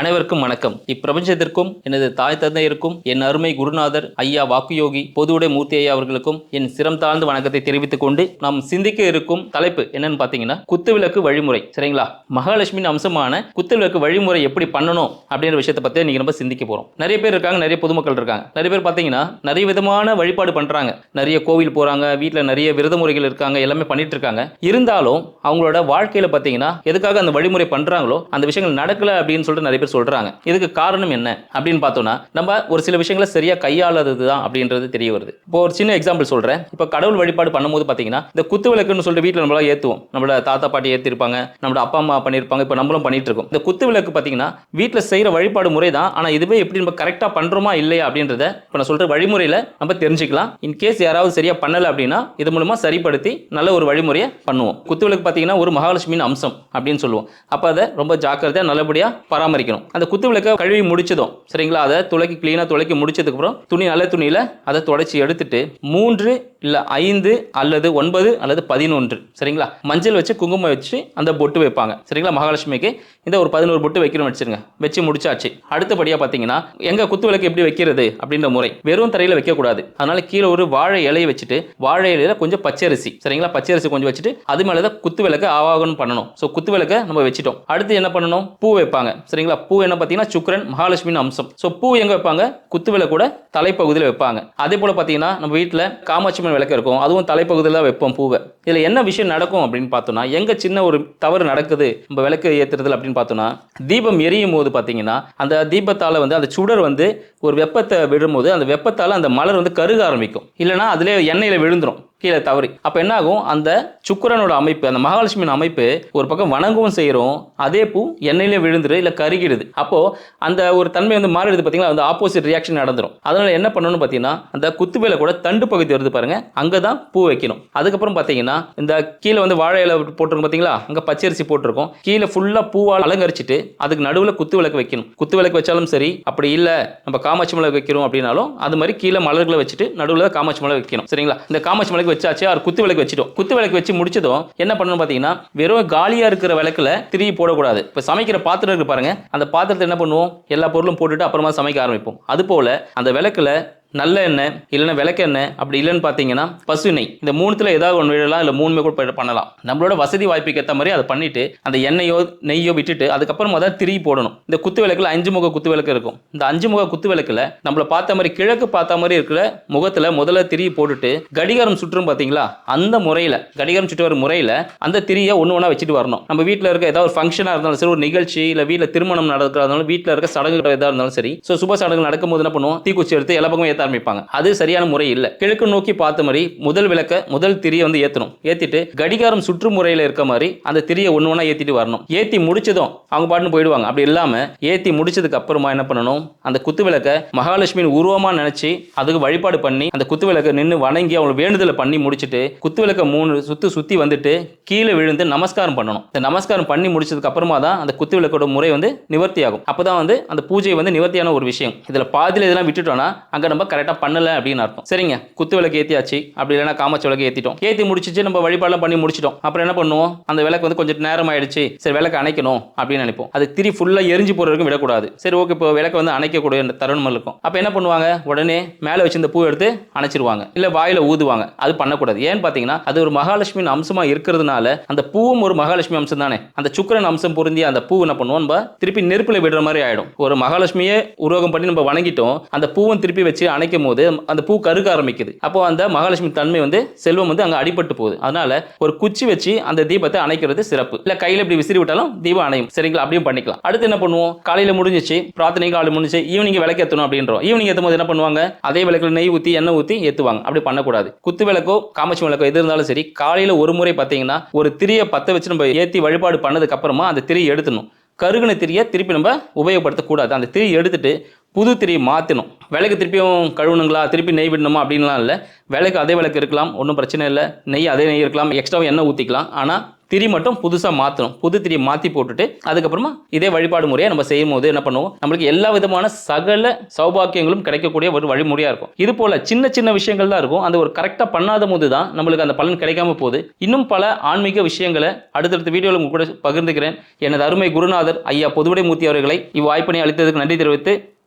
அனைவருக்கும் வணக்கம். இப்பிரபஞ்சத்திற்கும் எனது தாய் தந்தையருக்கும் என் அருமை குருநாதர் ஐயா வாக்குயோகி பொதுவுடை மூர்த்தி ஐயா அவர்களுக்கும் என் சிரம் தாழ்ந்த வணக்கத்தை தெரிவித்துக் கொண்டு நாம் சிந்திக்க இருக்கும் தலைப்பு என்னன்னு பார்த்தீங்கன்னா குத்துவிளக்கு வழிமுறை. சரிங்களா? மகாலட்சுமியின் அம்சமான குத்துவிளக்கு வழிமுறை எப்படி பண்ணணும் அப்படின்ற விஷயத்தை பற்றி நீங்க நம்ம சிந்திக்க போறோம். நிறைய பேர் இருக்காங்க நிறைய பொதுமக்கள் இருக்காங்க. நிறைய பேர் பாத்தீங்கன்னா நிறைய விதமான வழிபாடு பண்றாங்க. நிறைய கோவில் போறாங்க வீட்டில் நிறைய விரத முறைகள் இருக்காங்க எல்லாமே பண்ணிட்டு இருக்காங்க. இருந்தாலும் அவங்களோட வாழ்க்கையில பார்த்தீங்கன்னா எதுக்காக அந்த வழிமுறை பண்றாங்களோ அந்த விஷயங்கள் நடக்கல அப்படின்னு சொல்லிட்டு நிறைய பேர் சொல்றாங்க. இதுக்கு காரணம் என்ன? அப்படின்னு பார்த்தோம்னா நம்ம ஒரு சில விஷயங்களை சரியா கையாளாதது தான் அப்படின்றது தெரிய வருது. இப்போ ஒரு சின்ன எக்ஸாம்பிள் சொல்றேன். இப்போ கடவுள் வழிபாடு பண்ணும்போது பார்த்தீங்கன்னா இந்த குத்து விளக்குன்னு சொல்லிட்டு வீட்டில் நம்மளால ஏற்றுவோம் நம்மளோட தாத்தா பாட்டி ஏற்றிருப்பாங்க நம்மளோட அப்பா அம்மா பண்ணியிருப்பாங்க இப்போ நம்மளும் பண்ணிட்டு இருக்கோம். இந்த குத்து விளக்கு பார்த்தீங்கன்னா வீட்டில் செய்கிற வழிபாடு முறை தான் ஆனால் இதுவே எப்படி நம்ம கரெக்டாக பண்ணுறோமா இல்லையா அப்படின்றத இப்போ நான் சொல்கிற வழிமுறையில் நம்ம தெரிஞ்சுக்கலாம். இன்கேஸ் யாராவது சரியாக பண்ணலை அப்படின்னா இது மூலமாக சரிப்படுத்தி நல்ல ஒரு வழிமுறையை பண்ணுவோம். குத்து விளக்கு பார்த்தீங்கன்னா ஒரு மகாலட்சுமியின் அம்சம் அப்படின்னு சொல்லுவோம். அப்போ அதை ரொம்ப ஜாக்கிரதையாக நல்லபடியாக பராமரிக்கணும். அந்த குத்து விளக்கை கழுவி முடிச்சதும் சரிங்களா? அதை துளக்கி க்ளீனாக துளைக்கி முடிச்சதுக்கப்புறம் துணி நல்ல துணியில் அதை தொடச்சி எடுத்துட்டு மூன்று இல்லை ஐந்து அல்லது ஒன்பது அல்லது பதினொன்று. சரிங்களா? மஞ்சள் வச்சு குங்குமம் வச்சு அந்த பொட்டு வைப்பாங்க. சரிங்களா? மகாலட்சுமிக்கு இந்த ஒரு பதினோரு பொட்டு வைக்கிறோம் வச்சுருங்க. வச்சு முடிச்சாச்சு. அடுத்தபடியாக பார்த்தீங்கன்னா எங்கள் குத்து விளக்கு எப்படி வைக்கிறது அப்படின்ற முறை. வெறும் தரையில் வைக்கக்கூடாது. அதனால் கீழே ஒரு வாழை இலையை வச்சுட்டு வாழை இலையில கொஞ்சம் பச்சரிசி. சரிங்களா? பச்சரிசி கொஞ்சம் வச்சுட்டு அது மேலே தான் குத்து விளக்கு ஆவாகணும் பண்ணணும். ஸோ குத்து விளக்கை நம்ம வச்சுட்டோம். அடுத்து என்ன பண்ணணும்? பூ வைப்பாங்க. சரிங்களா? பூ என்ன பார்த்தீங்கன்னா சுக்கரன் மகாலட்சுமியின் அம்சம். ஸோ பூ எங்கே வைப்பாங்க? குத்து விளக்கு கூட தலைப்பகுதியில் வைப்பாங்க. அதே போல் பார்த்தீங்கன்னா நம்ம வீட்டில் காமாட்சி விளக்கு இருக்கும். அதுவும் தலைப்பகுதியில் தான் வைப்போம் பூவை. இதில் என்ன விஷயம் நடக்கும் அப்படின்னு பார்த்தோம்னா எங்கே சின்ன ஒரு தவறு நடக்குது நம்ம விளக்கு ஏற்றுறதுல அப்படின்னு பார்த்தோம்னா தீபம் எரியும் போது பார்த்தீங்கன்னா அந்த தீபத்தால் வந்து அந்த சுடர் வந்து ஒரு வெப்பத்தை விடும்போது அந்த வெப்பத்தால் அந்த மலர் வந்து கருக ஆரம்பிக்கும். இல்லைனா அதிலே எண்ணெயில் விழுந்துடும் கீழே தவறி. அப்போ என்ன ஆகும் அந்த சுக்கரனோட அமைப்பு அந்த மகாலட்சுமியின் அமைப்பு ஒரு பக்கம் வணங்கவும் செய்கிறோம் அதே பூ எண்ணெயிலே விழுந்துரு இல்லை கருகிடுது. அப்போது அந்த ஒரு தன்மை வந்து மாறிடுது பார்த்தீங்களா அந்த ஆப்போசிட் ரியாக்ஷன் நடந்துரும். அதனால் என்ன பண்ணணும்னு பார்த்தீங்கன்னா அந்த குத்துவேல கூட தண்டு பகுதி வருது பாருங்கள் அங்கே தான் பூ வைக்கணும். அதுக்கப்புறம் பார்த்தீங்கன்னா இந்த கீழே வந்து வாழை இலை போட்டிருக்கோம் பார்த்தீங்களா அங்கே பச்சரிசி போட்டிருக்கோம். கீழே ஃபுல்லாக பூவால் அலங்கரிச்சிட்டு அதுக்கு நடுவில் குத்து விளக்கு வைக்கணும். குத்து விளக்கு வச்சாலும் சரி அப்படி இல்லை நம்ம காமாட்சி மிளகு வைக்கிறோம் அப்படின்னாலும் அது மாதிரி கீழே மலர்களை வச்சுட்டு நடுவில் காமாட்சி மலை வைக்கணும். சரிங்களா? இந்த காமாட்சி மலைக்கு வச்சாச்சு அவர் குத்து விளக்கு வச்சிட்டோம். குத்து விளக்கு வச்சு முடிச்சதும் என்ன பண்ணணும் பார்த்தீங்கன்னா வெறும் காலியாக இருக்கிற விளக்கில் திரி போடக்கூடாது. இப்போ சமைக்கிற பாத்திரம் இருக்கு பாருங்க. அந்த பாத்திரத்தை என்ன பண்ணுவோம்? எல்லா பொருளும் போட்டுட்டு அப்புறமா சமைக்க ஆரம்பிப்போம். அதுபோல் அந்த விளக்கில் நல்ல எண்ணெய் இல்லைன்னா விளக்கெண்ணெய் அப்படி இல்லைன்னு பார்த்தீங்கன்னா பசு நெய் இந்த மூணுத்தில் ஏதாவது ஒன்று விடலாம் இல்லை மூணுமே கூட பண்ணலாம். நம்மளோட வசதி வாய்ப்புக்கு ஏற்ற மாதிரி அதை பண்ணிட்டு அந்த எண்ணெயோ நெய்யோ விட்டுட்டு அதுக்கப்புறம் தான் திரி போடணும். இந்த குத்து விளக்கில் அஞ்சு முக குத்து விளக்கு இருக்கும். இந்த அஞ்சு முக குத்து விளக்கில் நம்மளை பார்த்த மாதிரி கிழக்கு பார்த்த மாதிரி இருக்கிற முகத்தில் முதல்ல திரி போட்டுட்டு கடிகாரம் சுற்றும் பார்த்தீங்களா? அந்த முறையில் கடிகாரம் சுற்றி வர முறையில் அந்த திரியை ஒன்று ஒன்றா வச்சுட்டு வரணும். நம்ம வீட்டில் இருக்க ஏதாவது ஒரு ஃபங்க்ஷனாக இருந்தாலும் சரி ஒரு நிகழ்ச்சி இல்லை வீட்டில் திருமணம் நடக்கிறதாலும் வீட்டில் இருக்க சடங்குகள் எதாக இருந்தாலும் சரி. ஸோ சுப சடங்கு நடக்கும்போது என்ன பண்ணுவோம்? தீக்குச்சி எடுத்து எல்லா பக்கமும் ஏற்ற ஆரம்பிப்பாங்க. அது சரியான முறை இல்லை. கிழக்கு நோக்கி பார்த்த மாதிரி முதல் விளக்க முதல் திரியை வந்து ஏற்றணும் ஏற்றிட்டு கடிகாரம் சுற்று முறையில் இருக்க மாதிரி அந்த திரியை ஒன்று ஒன்றா ஏற்றிட்டு வரணும். ஏற்றி முடிச்சதும் அவங்க பாட்டுன்னு போயிடுவாங்க. அப்படி இல்லாமல் ஏற்றி முடிச்சதுக்கு அப்புறமா என்ன பண்ணணும்? அந்த குத்து விளக்க மகாலட்சுமியின் உருவமாக நினச்சி அதுக்கு வழிபாடு பண்ணி அந்த குத்து விளக்க நின்று வணங்கி அவங்களை வேண்டுதலை பண்ணி முடிச்சுட்டு குத்து விளக்க மூணு சுற்றி சுற்றி வந்துட்டு கீழே விழுந்து நமஸ்காரம் பண்ணணும். இந்த நமஸ்காரம் பண்ணி முடிச்சதுக்கு அப்புறமா தான் அந்த குத்து விளக்கோட முறை வந்து நிவர்த்தி ஆகும் அப்பதான் வந்து அந்த பூஜை வந்து நிவர்த்தியான ஒரு விஷயம். இதில் பாதியில் இதெல்லாம் விட்டுட்டோம்னா அங்கே நம்ம கரெக்டாக பண்ணல அப்படின்னு அர்த்தம். சரிங்க குத்து விளக்கு ஏற்றியாச்சு அப்படி இல்லைன்னா காமாட்சி விளக்கு ஏற்றிட்டோம் ஏற்றி முடிச்சிச்சு நம்ம வழிபாடெல்லாம் பண்ணி முடிச்சிட்டோம். அப்புறம் என்ன பண்ணுவோம்? அந்த விளக்கு வந்து கொஞ்சம் நேரம் ஆயிடுச்சு சரி விளக்கு அணைக்கணும் அப்படின்னு நினைப்போம். அது திரி ஃபுல்லாக எரிஞ்சு போகிற வரைக்கும் விடக்கூடாது. சரி ஓகே இப்போ விளக்கு வந்து அணைக்கக்கூடிய அந்த தருணம் இருக்கும். அப்போ என்ன பண்ணுவாங்க? உடனே மேலே வச்சிருந்த பூ எடுத்து அணைச்சிருவாங்க. இல்லை வாயில் ஊதுவாங்க. அது பண்ணக்கூடாது. ஏன்னு பார்த்தீங்கன்னா அது ஒரு மகாலட்சுமியின் அம்சமாக இருக்கிறதுனால அந்த பூவும் ஒரு மகாலட்சுமி அம்சம் தானே. அந்த சுக்கிரன் அம்சம் பொருந்தி அந்த பூ என்ன பண்ணுவோம்? நம்ம திருப்பி நெருப்பில் விடுற மாதிரி ஆயிடும். ஒரு மகாலட்சுமியே உருவகம் பண்ணி நம்ம வணங்கிட்டோம். அந்த பூவும் திருப்பி வச்சு அணைக்கும் போது அந்த பூ கருக்க ஆரம்பிக்குது. அப்போ அந்த மகாலட்சுமி தன்மை வந்து செல்வம் வந்து அங்கே அடிபட்டு போகுது. அதனால ஒரு குச்சி வச்சு அந்த தீபத்தை அணைக்கிறது சிறப்பு. இல்லை கையில் இப்படி விசிறி விட்டாலும் தீபம் அணையும். சரிங்களா? அப்படியும் பண்ணிக்கலாம். அடுத்து என்ன பண்ணுவோம்? காலையில் முடிஞ்சிச்சு. பிரார்த்தனை காலையில் முடிஞ்சு ஈவினிங் விளக்கு ஏற்றணும் அப்படின்றோம். ஈவினிங் ஏற்றும் போது என்ன பண்ணுவாங்க? அதே விளக்கில் நெய் ஊற்றி எண்ணெய் ஊற்றி ஏற்றுவாங்க அப்படி பண்ணக்கூடாது. குத்து விளக்கோ காமாட்சி விளக்கோ எது இருந்தாலும் சரி காலையில் ஒரு முறை பார்த்தீங்கன்னா ஒரு திரியை பற்ற வச்சு நம்ம ஏற்றி வழிபாடு பண்ணதுக்கு அப்புறமா அந்த திரியை எடுத்துணும் கருகுன திரியை திருப்பி நம்ம உபயோகப்படுத்தக்கூடாது. அந்த திரி எடுத்துட்டு புது திரி மாற்றணும் விளக்கு திருப்பியும் கழுவணுங்களா? திருப்பி நெய் விடணுமா? அப்படின்லாம் இல்லை. விளக்கு அதே விளக்கு இருக்கலாம். ஒன்றும் பிரச்சனை இல்லை. நெய் அதே நெய் இருக்கலாம். எக்ஸ்ட்ராவும் எண்ணெய் ஊற்றிக்கலாம் ஆனால் திரி மட்டும் புதுசாக மாற்றணும் புது திரி மாற்றி போட்டுட்டு அதுக்கப்புறமா இதே வழிபாடு முறையை நம்ம செய்யும் போது என்ன பண்ணுவோம்? நம்மளுக்கு எல்லா விதமான சகல சௌபாக்கியங்களும் கிடைக்கக்கூடிய ஒரு வழிமுறையாக இருக்கும். இது போல் சின்ன சின்ன விஷயங்கள் தான் இருக்கும். அந்த ஒரு கரெக்டாக பண்ணாத போது தான் நம்மளுக்கு அந்த பலன் கிடைக்காம போகுது. இன்னும் பல ஆன்மீக விஷயங்களை அடுத்தடுத்த வீடியோவில் உங்க கூட பகிர்ந்துக்கிறேன். எனது அருமை குருநாதர் ஐயா பொதுவுடை மூர்த்தி அவர்களை இவ்வாய்ப்பினை அளித்ததுக்கு நன்றி தெரிவித்து